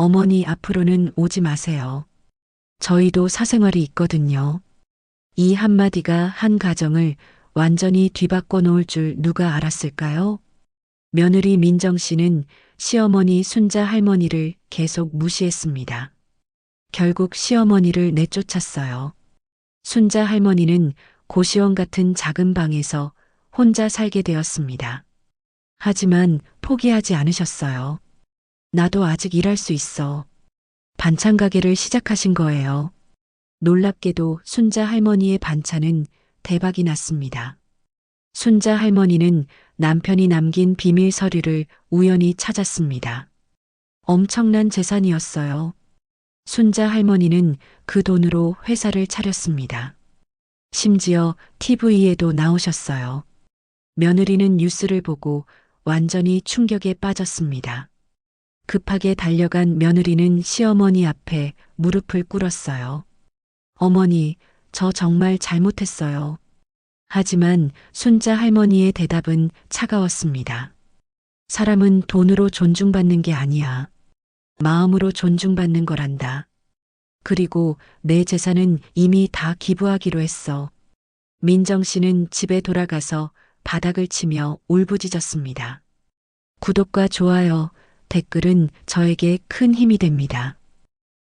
어머니 앞으로는 오지 마세요. 저희도 사생활이 있거든요. 이 한마디가 한 가정을 완전히 뒤바꿔 놓을 줄 누가 알았을까요? 며느리 민정 씨는 시어머니 순자 할머니를 계속 무시했습니다. 결국 시어머니를 내쫓았어요. 순자 할머니는 고시원 같은 작은 방에서 혼자 살게 되었습니다. 하지만 포기하지 않으셨어요. 나도 아직 일할 수 있어. 반찬 가게를 시작하신 거예요. 놀랍게도 순자 할머니의 반찬은 대박이 났습니다. 순자 할머니는 남편이 남긴 비밀 서류를 우연히 찾았습니다. 엄청난 재산이었어요. 순자 할머니는 그 돈으로 회사를 차렸습니다. 심지어 TV에도 나오셨어요. 며느리는 뉴스를 보고 완전히 충격에 빠졌습니다. 급하게 달려간 며느리는 시어머니 앞에 무릎을 꿇었어요. 어머니, 저 정말 잘못했어요. 하지만 순자 할머니의 대답은 차가웠습니다. 사람은 돈으로 존중받는 게 아니야. 마음으로 존중받는 거란다. 그리고 내 재산은 이미 다 기부하기로 했어. 민정 씨는 집에 돌아가서 바닥을 치며 울부짖었습니다. 구독과 좋아요, 댓글은 저에게 큰 힘이 됩니다.